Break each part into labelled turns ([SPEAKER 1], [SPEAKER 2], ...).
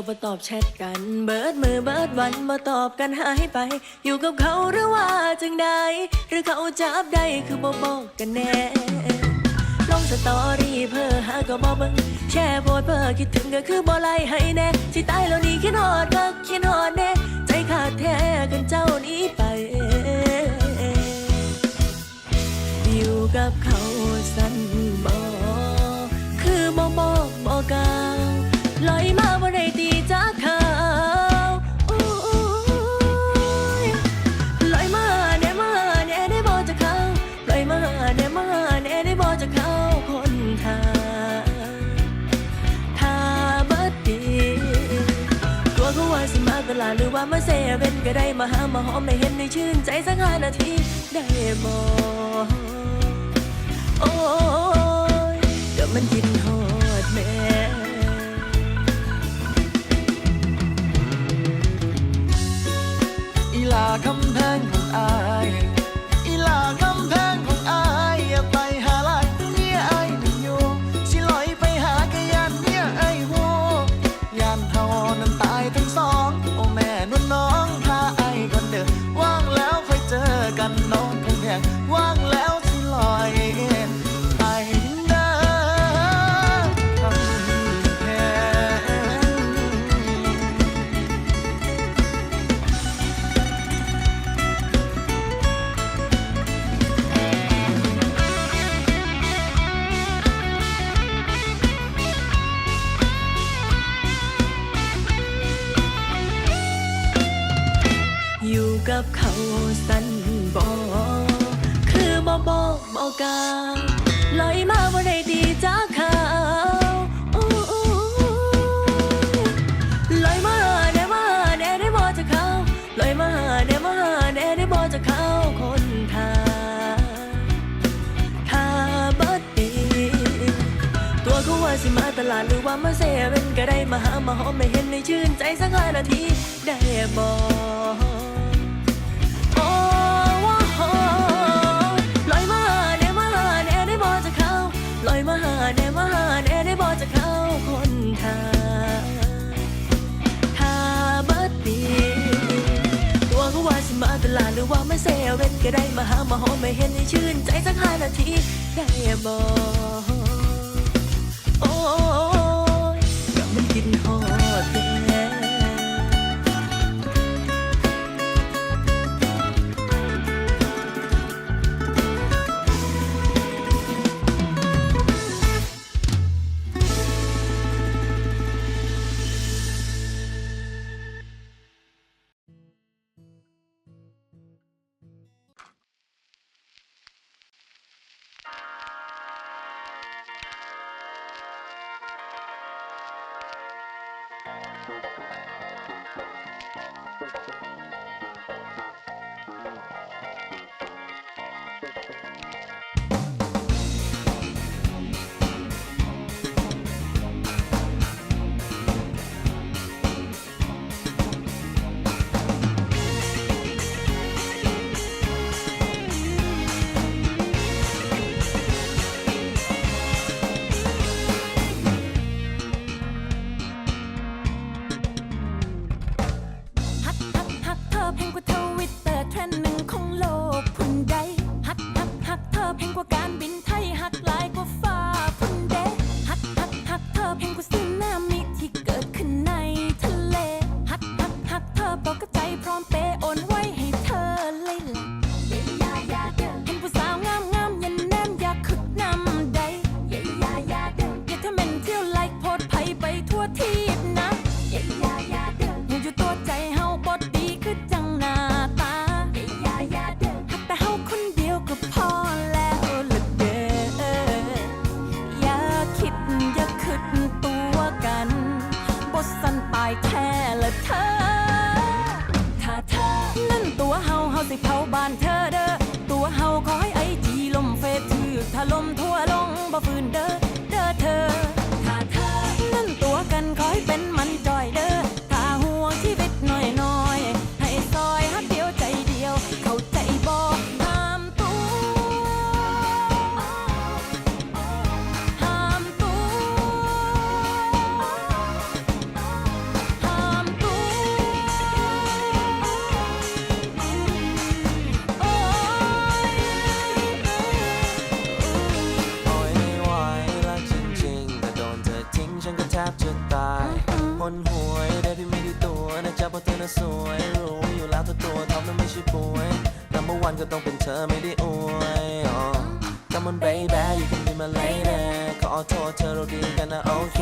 [SPEAKER 1] เจ้าบ่ตอบแชทกัน เบิดมือเบิดวันบ่ตอบกันหายไป อยู่กับเขาหรือว่าจังใดหรือเขาจับได้คือบ่บอกกันแน่ลงสตอรี่เพื่อหาก็บ่เบิ่งแช่โพสเพื่อคิดถึงก็คือบ่ไล่ให้แน่สิตายแล้วนี่คิดฮอดก็คิดฮอดแน่ใจขาดแท้กันเจ้านี้ไปอยู่กับเขาสั้นบ่คือบ่บอกบ่กล่า หรือว่ามาเซเว่นก็ได้มาหามาหอมไม่เห็นในชื่นใจสักห้านาทีได้บ่โอ้ยก็มันกินหอดแม่
[SPEAKER 2] อีลาคำแพงของอาย ว่ามาเซ
[SPEAKER 1] เว่นก็ได้มาหามาหอมไม่เห็นในชื่นใจสักห้านาทีได้บ่โอ้ว่าโหลอยมาหาแน่มาหาแน่ได้บ่จากเข้าลอยมาหาแน่มาหาแน่ได้บ่จากเข้าคนทางถ้าบัดดีตัวเขาว่าสิมาตลาดหรือว่ามาเซเว่นก็ได้มาหามาหอมไม่เห็นในชื่นใจสักห้านาทีได้บ่โอ้ยก็ มันกิน
[SPEAKER 3] หอดแท้ายแค่ละเธอ
[SPEAKER 2] Come on baby you can be my lady ขอโทษเธอเราดีกันนะโอเค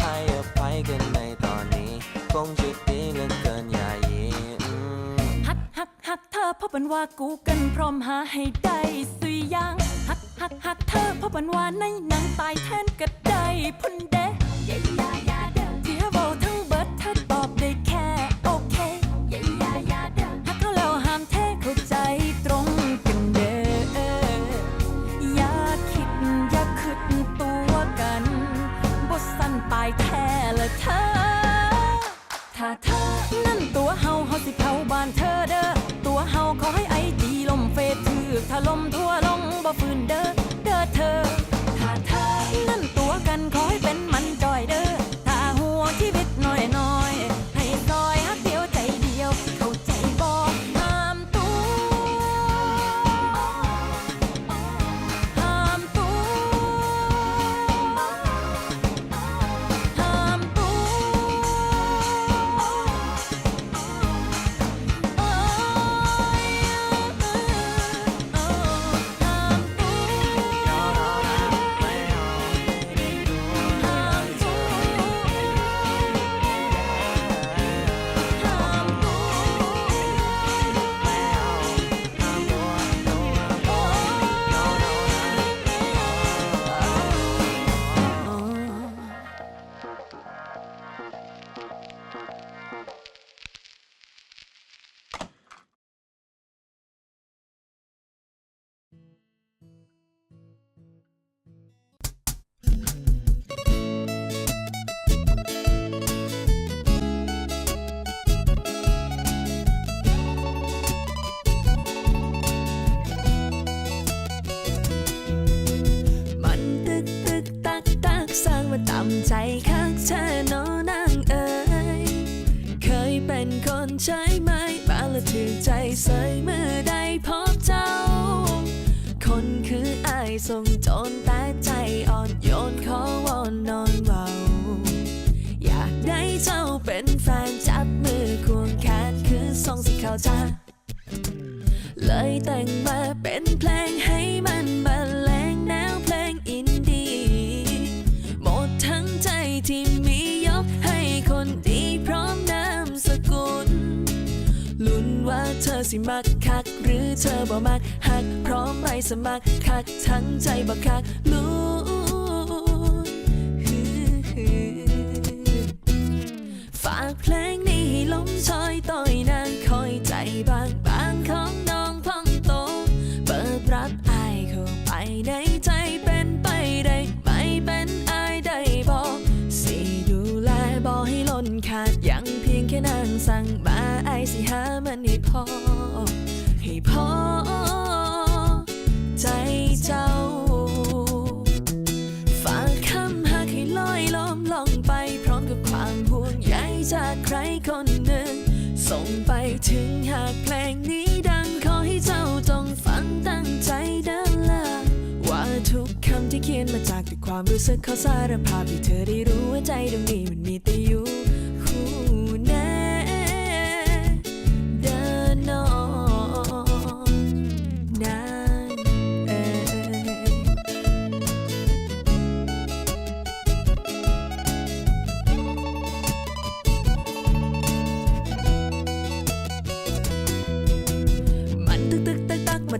[SPEAKER 2] ให้อภัยกันในตอนนี้ คงจะดีเหลือเกินอย่ายีอืม
[SPEAKER 3] หักหักหักเธอเพราะเป็นว่ากูกันพร้อมหาให้ได้สุยยางหักหักหักเธอเพราะเป็นว่าในหนังตายแทนก็ได้พุ่นเดยายายาเด้ที่เบาทั้งเบิดเธอตอบได้ ใจข้า
[SPEAKER 1] งเธอโนนางเอ๋ยเคยเป็นคนใช้ไหม้บาละถือใจใส่เมื่อได้พบเจ้า คนคืออายทรงโจรแต่ใจอ่อนโยนขอวอนนอนเบาอยากได้เจ้าเป็นแฟนจับมือควงแขนคือทรงสีขาวจ้าเลยแต่งมาเป็นเพลงให้มันบรร สิมักคัก หรือเธอบ่มักหักพร้อมไปสมัครคักทั้งใจบ่คักลุ้ฝากเพลงนี้ให้ลมช อ ให้พอใจเจ้า ฝากคำหากให้ลอยล้อมลองไป พร้อมกับความห่วงใยจากใครคนหนึ่ง ส่งไปถึงหากเพลงนี้ดังขอให้เจ้าจงฟังตั้งใจดินละว่าทุกคำที่เขียนมาจากแต่ความรู้สึกขอสารภาพให้เธอได้รู้ว่าใจตรงนี้มันมีแต่อยู่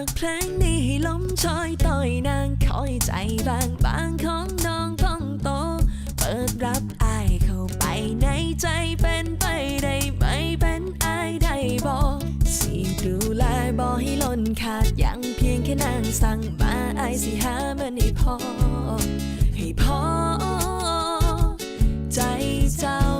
[SPEAKER 1] ากเพลงนี้ให้ล้มชอยต่อยนางคอยใจบางบางของน้องพองโต เปิดรับอายเข้าไปในใจเป็นไปได้ไหมเป็นอายได้บอกสิดูแลบอให้ล้นขาดยังเพียงแค่นางสั่งมาอายสิหามันให้พอให้พอใจเจ้า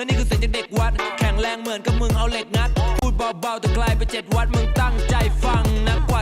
[SPEAKER 1] และ
[SPEAKER 4] นี่คือเสียงจากเด็กวัด แข็งแรงเหมือนกับมึงเอาเหล็กงัด พูดเบาๆแต่ไกลไปเจ็ดวัดมึงตั้งใจฟังนะกว่า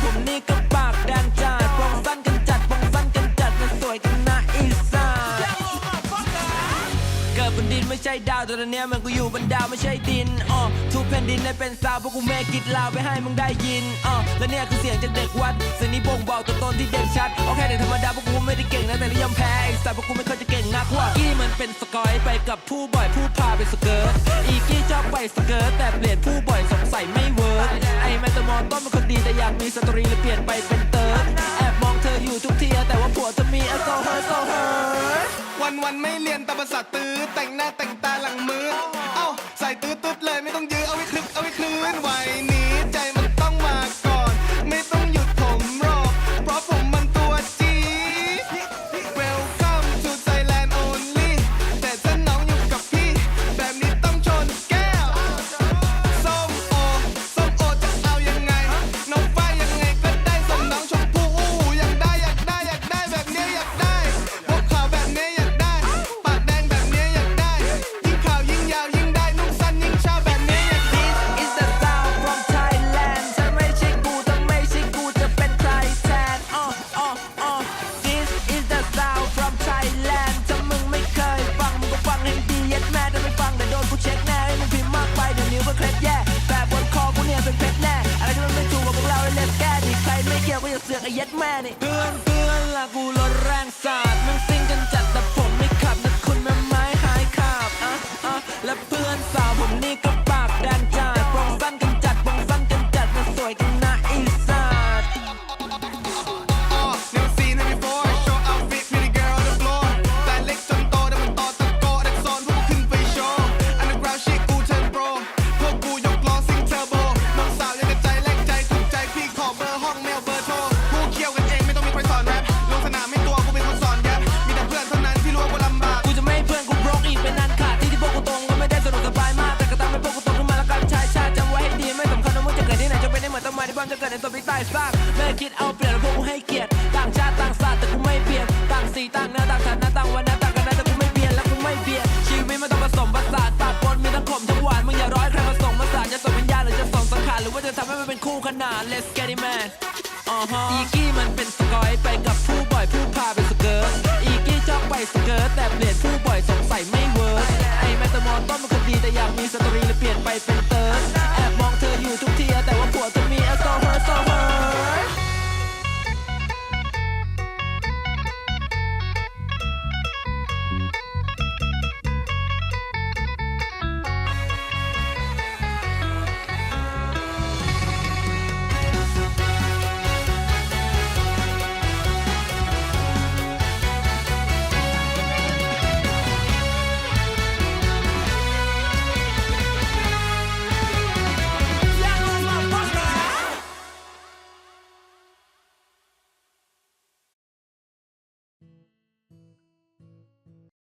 [SPEAKER 4] เพื่ ใช่ดาวแต่ตอนเนี้ยมันกูอยู่บนดาวไม่ใช่ดินอ๋อทุกแผ่นดินได้เป็นซาวเพราะกูเมกิดลาวไปให้มึงได้ยินอ๋อและเนี่ยคือเสียงจากเด็กวัดเสียงนี้บ่งบอกตัวตนที่เด่นชัดโอเคเด็กธรรมดาเพราะกูไม่ได้เก่งนะแต่นิยมแพ้ไอ้สัตว์เพราะกูไม่เคยจะเก่งนักว่ากี้มันเป็นสกอยไปกับผู้บ่อยผู้พาไปสเกิร์ตอีกี้ชอบไปสเกิร์ตแต่เปลี่ยนผู้บ่อยสงสัยไม่เวิร์กไอ้แมตตมอนต้นเป็นคนดีแต่อยากมีสตรีเลยเปลี่ยนไปเป็นเติร์ดแอบมองเธออยู่ทุกทีแต่ว่าผัวเธอมีอโซเฮอร์โซเฮอร์
[SPEAKER 2] วันวันๆไม่เรียนตามภาษาตื้อแต่งหน้าแต่งตาหลังมือ เอ้าใส่ตื้อตุ๊ดเลยไม่ต้องยื้อเอาไว้คลึกเอาไว้คลื่นไหวนี้ใจมัน เสือกไอ้ยัดแม่
[SPEAKER 4] นี่เพื่อนเพื่อนละกูลด
[SPEAKER 2] แรงสั่ง ในตัวพิก
[SPEAKER 4] ใต้สร้างไม่คิดเอาเปรียบแล้วพวกกูให้เกียรติต่างชาติต่างศาสตร์แต่กูไม่เปลี่ยนต่างสีต่างเนื้อต่างฐานะต่างวันนะต่างกันนะแต่กูไม่เปลี่ยนและกูไม่เปลี่ยนชีวิตมันต้องผสมผสานปาดปนมีทั้งขมทั้งหวานมึงอย่าร้อยใครผสมผสานจะส่งวิญญาณหรือจะส่งสังขารหรือว่าจะทำให้มันเป็นคู่ขนาน Let's get it man อ๋อฮะอีกี้มันเป็นสกอยไปกับผู้บ่อยผู้พาไปสเกิร์ตอีกี้ชอบไปสเกิร์ตแต่เปลี่ยนผู้บ่อยสงสัยไม่เวิร์กไอ้แมตตมอนต้นมันคนดีแต่อยากมีสตรีเลยเปลี่ยนไปเป็น